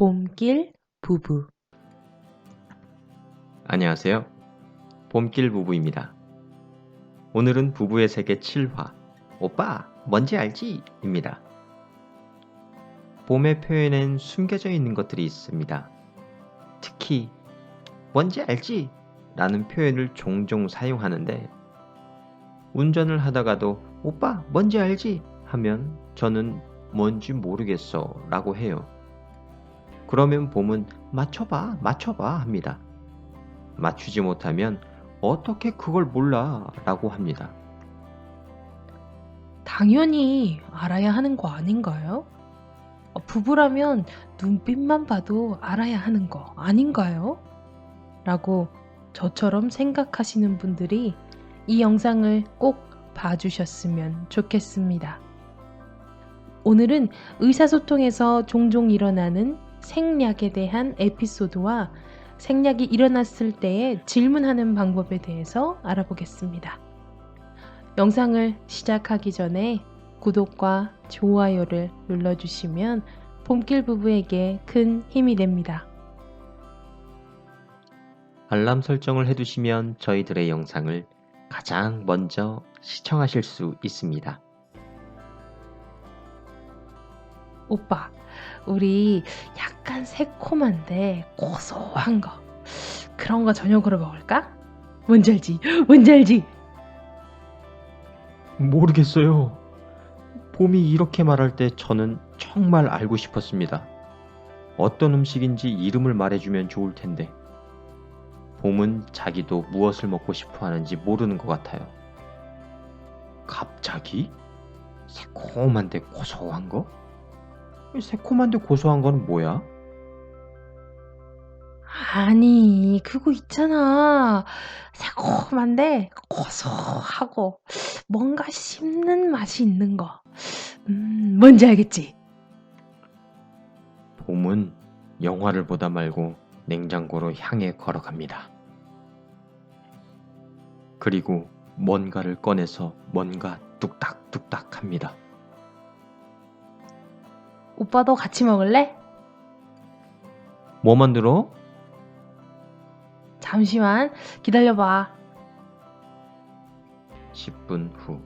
봄길 부부 안녕하세요. 봄길 부부입니다. 오늘은 부부의 세계 7화 오빠 뭔지 알지? 입니다. 봄의 표현엔 숨겨져 있는 것들이 있습니다. 특히 뭔지 알지? 라는 표현을 종종 사용하는데 운전을 하다가도 오빠 뭔지 알지? 하면 저는 뭔지 모르겠어 라고 해요. 그러면 봄은 맞춰봐 맞춰봐 합니다. 맞추지 못하면 어떻게 그걸 몰라 라고 합니다. 당연히 알아야 하는 거 아닌가요? 어, 부부라면 눈빛만 봐도 알아야 하는 거 아닌가요? 라고 저처럼 생각하시는 분들이 이 영상을 꼭 봐주셨으면 좋겠습니다. 오늘은 의사소통에서 종종 일어나는 생략에 대한 에피소드와 생략이 일어났을 때에 질문하는 방법에 대해서 알아보겠습니다. 영상을 시작하기 전에 구독과 좋아요를 눌러주시면 봄길 부부에게 큰 힘이 됩니다. 알람 설정을 해두시면 저희들의 영상을 가장 먼저 시청하실 수 있습니다. 오빠, 우리 약간 새콤한데 고소한 거 그런 거 저녁으로 먹을까? 뭔지 알지? 뭔지 알지? 모르겠어요. 봄이 이렇게 말할 때 저는 정말 알고 싶었습니다. 어떤 음식인지 이름을 말해주면 좋을 텐데. 봄은 자기도 무엇을 먹고 싶어 하는지 모르는 것 같아요. 갑자기? 새콤한데 고소한 거? 이 새콤한데 고소한 건 뭐야? 아니, 그거 있잖아. 새콤한데 고소하고 뭔가 씹는 맛이 있는 거. 음, 뭔지 알겠지? 봄은 영화를 보다 말고 냉장고로 향해 걸어갑니다. 그리고 뭔가를 꺼내서 뭔가 뚝딱뚝딱 합니다. 오빠도 같이 먹을래? 뭐 만들어? 잠시만 기다려봐. 10분 후.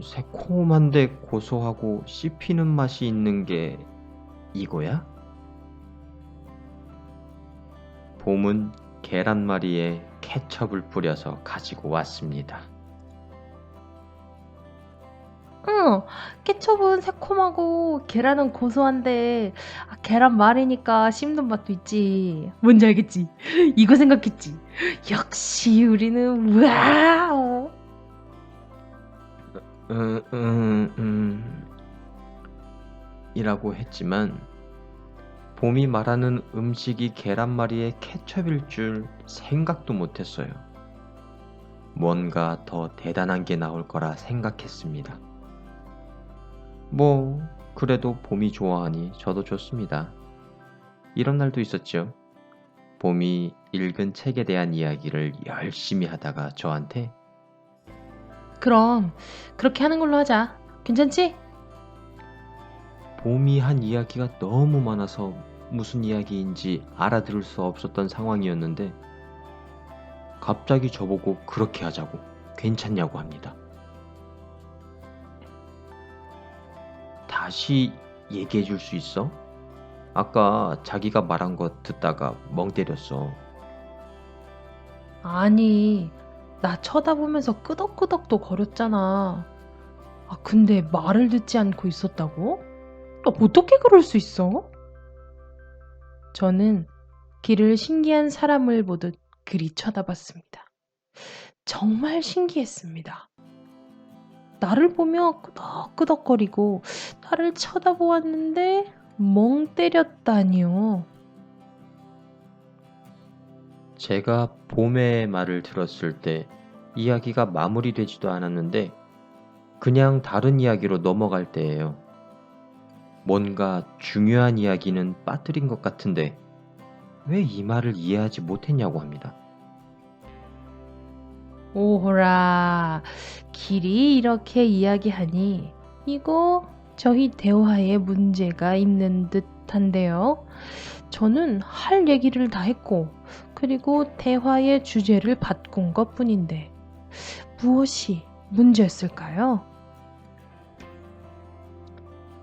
새콤한데 고소하고 씹히는 맛이 있는 게 이거야? 봄은 계란말이에 케첩을 뿌려서 가지고 왔습니다. 응, 케첩은 새콤하고 계란은 고소한데 아, 계란 말이니까 씹는 맛도 있지. 뭔지 알겠지? 이거 생각했지. 역시 우리는 와우. 음, 음, 음, 이라고 했지만 봄이 말하는 음식이 계란말이에 케첩일 줄 생각도 못했어요. 뭔가 더 대단한 게 나올 거라 생각했습니다. 뭐, 그래도 봄이 좋아하니 저도 좋습니다. 이런 날도 있었죠. 봄이 읽은 책에 대한 이야기를 열심히 하다가 저한테 그럼 그렇게 하는 걸로 하자. 괜찮지? 봄이 한 이야기가 너무 많아서 무슨 이야기인지 알아들을 수 없었던 상황이었는데 갑자기 저보고 그렇게 하자고 괜찮냐고 합니다. 다시 얘기해 줄 수 있어? 아까 자기가 말한 거 듣다가 멍 때렸어. 아니, 나 쳐다보면서 끄덕끄덕도 거렸잖아. 아, 근데 말을 듣지 않고 있었다고? 너 어떻게 그럴 수 있어? 저는 길을 신기한 사람을 보듯 그리 쳐다봤습니다. 정말 신기했습니다. 나를 보며 끄덕끄덕거리고 나를 쳐다보았는데 멍 때렸다니요. 제가 봄의 말을 들었을 때 이야기가 마무리되지도 않았는데 그냥 다른 이야기로 넘어갈 때예요. 뭔가 중요한 이야기는 빠뜨린 것 같은데 왜 이 말을 이해하지 못했냐고 합니다. 오호라, 길이 이렇게 이야기하니 이거 저희 대화에 문제가 있는 듯한데요. 저는 할 얘기를 다 했고, 그리고 대화의 주제를 바꾼 것 뿐인데, 무엇이 문제였을까요?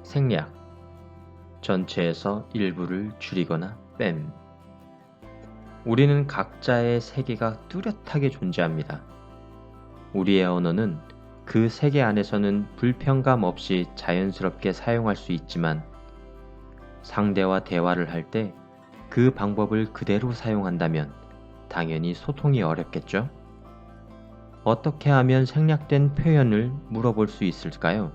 생략. 전체에서 일부를 줄이거나 뺨. 우리는 각자의 세계가 뚜렷하게 존재합니다. 우리의 언어는 그 세계 안에서는 불편감 없이 자연스럽게 사용할 수 있지만 상대와 대화를 할 때 그 방법을 그대로 사용한다면 당연히 소통이 어렵겠죠? 어떻게 하면 생략된 표현을 물어볼 수 있을까요?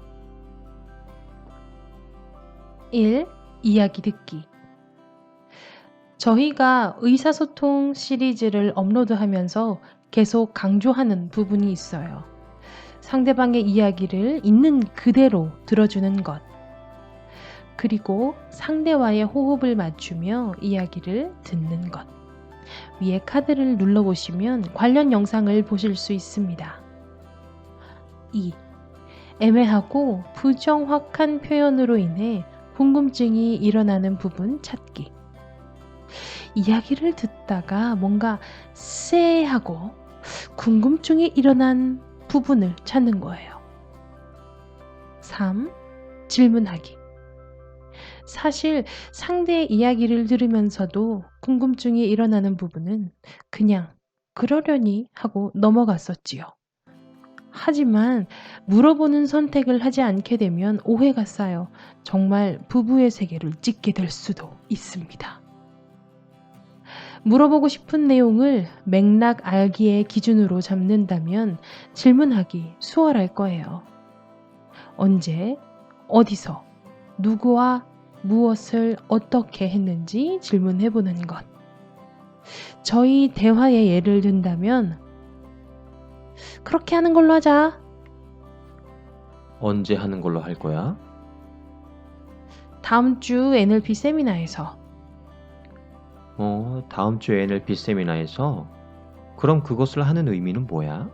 1. 이야기 듣기. 저희가 의사소통 시리즈를 업로드하면서 계속 강조하는 부분이 있어요. 상대방의 이야기를 있는 그대로 들어주는 것. 그리고 상대와의 호흡을 맞추며 이야기를 듣는 것. 위에 카드를 눌러보시면 관련 영상을 보실 수 있습니다. 2. 애매하고 부정확한 표현으로 인해 궁금증이 일어나는 부분 찾기. 이야기를 듣다가 뭔가 쎄하고 궁금증이 일어난 부분을 찾는 거예요. 3. 질문하기. 사실 상대의 이야기를 들으면서도 궁금증이 일어나는 부분은 그냥 그러려니 하고 넘어갔었지요. 하지만 물어보는 선택을 하지 않게 되면 오해가 쌓여 정말 부부의 세계를 찢게 될 수도 있습니다. 물어보고 싶은 내용을 맥락 알기의 기준으로 잡는다면 질문하기 수월할 거예요. 언제, 어디서, 누구와 무엇을 어떻게 했는지 질문해 보는 것. 저희 대화의 예를 든다면, 그렇게 하는 걸로 하자. 언제 하는 걸로 할 거야? 다음 주 NLP 세미나에서 어, 다음 주 NLP 세미나에서 그럼 그것을 하는 의미는 뭐야?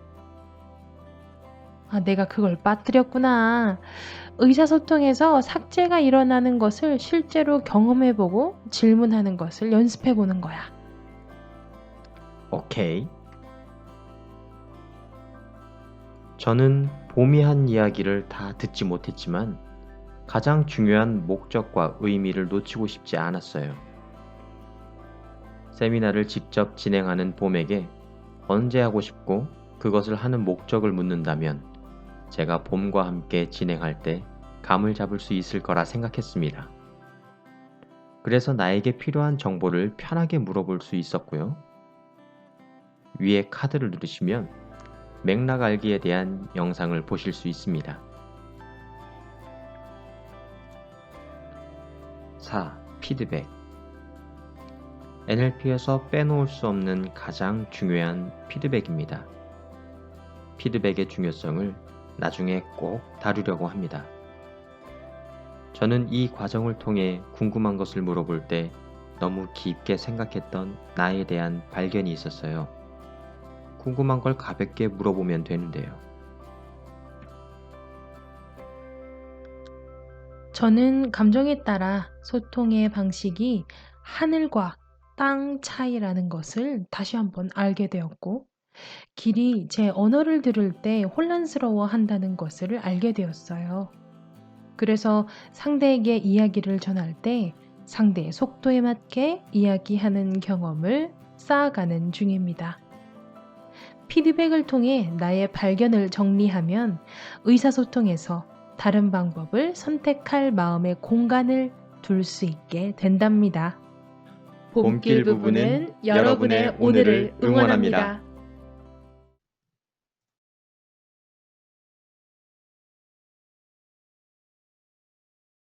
아, 내가 그걸 빠뜨렸구나. 의사소통에서 삭제가 일어나는 것을 실제로 경험해보고 질문하는 것을 연습해보는 거야. 오케이. 저는 봄이 한 이야기를 다 듣지 못했지만 가장 중요한 목적과 의미를 놓치고 싶지 않았어요. 세미나를 직접 진행하는 봄에게 언제 하고 싶고 그것을 하는 목적을 묻는다면 제가 봄과 함께 진행할 때 감을 잡을 수 있을 거라 생각했습니다. 그래서 나에게 필요한 정보를 편하게 물어볼 수 있었고요. 위에 카드를 누르시면 맥락 알기에 대한 영상을 보실 수 있습니다. 4. 피드백 NLP에서 빼놓을 수 없는 가장 중요한 피드백입니다. 피드백의 중요성을 나중에 꼭 다루려고 합니다. 저는 이 과정을 통해 궁금한 것을 물어볼 때 너무 깊게 생각했던 나에 대한 발견이 있었어요. 궁금한 걸 가볍게 물어보면 되는데요. 저는 감정에 따라 소통의 방식이 하늘과 땅 차이라는 것을 다시 한번 알게 되었고, 길이 제 언어를 들을 때 혼란스러워 한다는 것을 알게 되었어요. 그래서 상대에게 이야기를 전할 때 상대의 속도에 맞게 이야기하는 경험을 쌓아가는 중입니다. 피드백을 통해 나의 발견을 정리하면 의사소통에서 다른 방법을 선택할 마음의 공간을 둘 수 있게 된답니다. 봄길 부부는 여러분의 오늘을 응원합니다.